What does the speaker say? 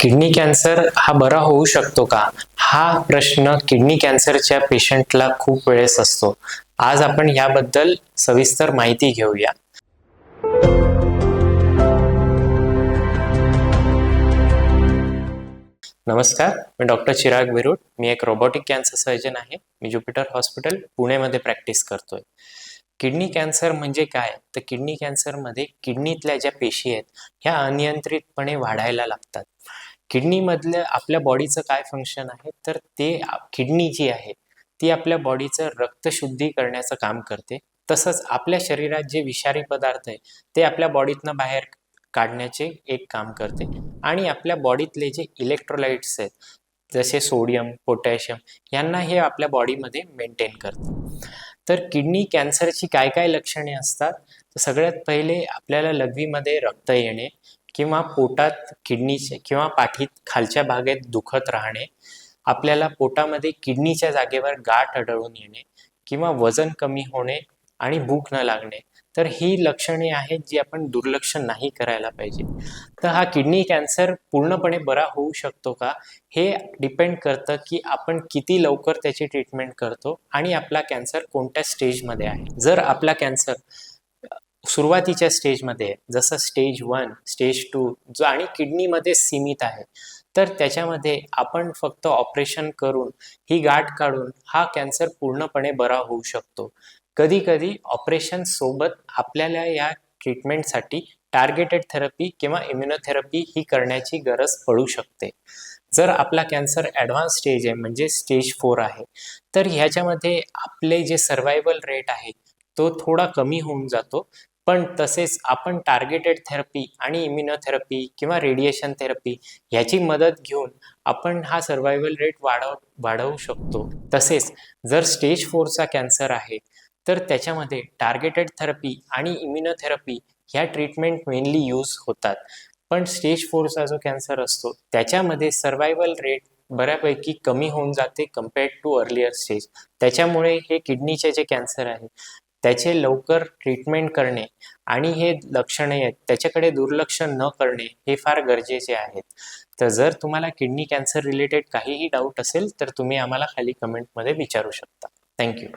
Kidney cancer हा बरा होऊ शकतो का? हा प्रश्न किडनी कॅन्सरच्या पेशंटला खूप वेळेस असतो. आज आपण याबद्दल सविस्तर माहिती घेऊया. नमस्कार मी डॉक्टर चिराग विरुड मी एक रोबोटिक कॅन्सर सर्जन आहे. मी ज्युपिटर हॉस्पिटल पुणेमध्ये प्रॅक्टिस करतोय. किडनी कॅन्सर म्हणजे काय? तर किडनी कॅन्सरमध्ये किडनीतल्या ज्या पेशी आहेत ह्या अनियंत्रितपणे वाढायला लागतात. किडनीमधलं आपल्या बॉडीचं काय फंक्शन आहे तर ते किडनी जी आहे ती आपल्या बॉडीचं रक्तशुद्धी करण्याचं काम करते. तसंच आपल्या शरीरात जे विषारी पदार्थ आहे ते आपल्या बॉडीतनं बाहेर काढण्याचे एक काम करते. आणि आपल्या बॉडीतले जे इलेक्ट्रोलाइट्स आहेत जसे सोडियम पोटॅशियम यांना हे आपल्या बॉडीमध्ये मेंटेन करते. तर किडनी कॅन्सरची काय काय लक्षणे असतात? तर सगळ्यात पहिले आपल्याला लघवीमध्ये रक्त येणे किंवा पोटात किडनीचे किंवा पाठीत खालच्या भागेत दुखत राहणे आपल्याला पोटामध्ये किडनीच्या जागेवर गाठ आढळून येणे किंवा वजन कमी होणे आणि भूक न लागणे तर ही लक्षणे आहेत जी आपण दुर्लक्ष नाही करायला पाहिजे. तर हा किडनी कॅन्सर पूर्णपणे बरा होऊ शकतो का? हे डिपेंड करतं की आपण किती लवकर त्याची ट्रीटमेंट करतो आणि आपला कॅन्सर कोणत्या स्टेजमध्ये आहे. जर आपला कॅन्सर सुरुवातीच्या स्टेजमध्ये जसं स्टेज वन स्टेज टू जो आणि किडनीमध्ये सीमित आहे तर त्याच्यामध्ये आपण फक्त ऑपरेशन करून ही गाठ काढून हा कॅन्सर पूर्णपणे बरा होऊ शकतो. कधी कधी ऑपरेशन सोबत आपल्याला या ट्रीटमेंटसाठी टार्गेटेड थेरपी किंवा इम्युनोथेरपी ही करण्याची गरज पडू शकते. जर आपला कॅन्सर ॲडव्हान्स स्टेज आहे म्हणजे स्टेज फोर आहे तर ह्याच्यामध्ये आपले जे सर्वायवल रेट आहे तो थोडा कमी होऊन जातो. पण तसेच आपण टार्गेटेड थेरपी आणि इम्युनोथेरपी किंवा रेडिएशन थेरपी ह्याची मदत घेऊन आपण हा सर्वायवल रेट वाढव वाढवू शकतो. तसेच जर स्टेज फोरचा कॅन्सर आहे तर त्याच्यामध्ये टार्गेटेड थेरपी आणि इम्युनोथेरपी ह्या ट्रीटमेंट मेनली यूज होतात. पण स्टेज फोरचा जो कॅन्सर असतो त्याच्यामध्ये सर्वायवल रेट बऱ्यापैकी कमी होऊन जाते कम्पेअर्ड टू अर्लियर स्टेज त्याच्यामुळे हे किडनीचे जे कॅन्सर आहे त्याचे लवकर ट्रीटमेंट करणे आणि हे लक्षणे आहेत त्याच्याकडे दुर्लक्ष न करणे हे फार गरजेचे आहेत. तर जर तुम्हाला किडनी कॅन्सर रिलेटेड काहीही डाऊट असेल तर तुम्ही आम्हाला खाली कमेंटमध्ये विचारू शकता. थँक्यू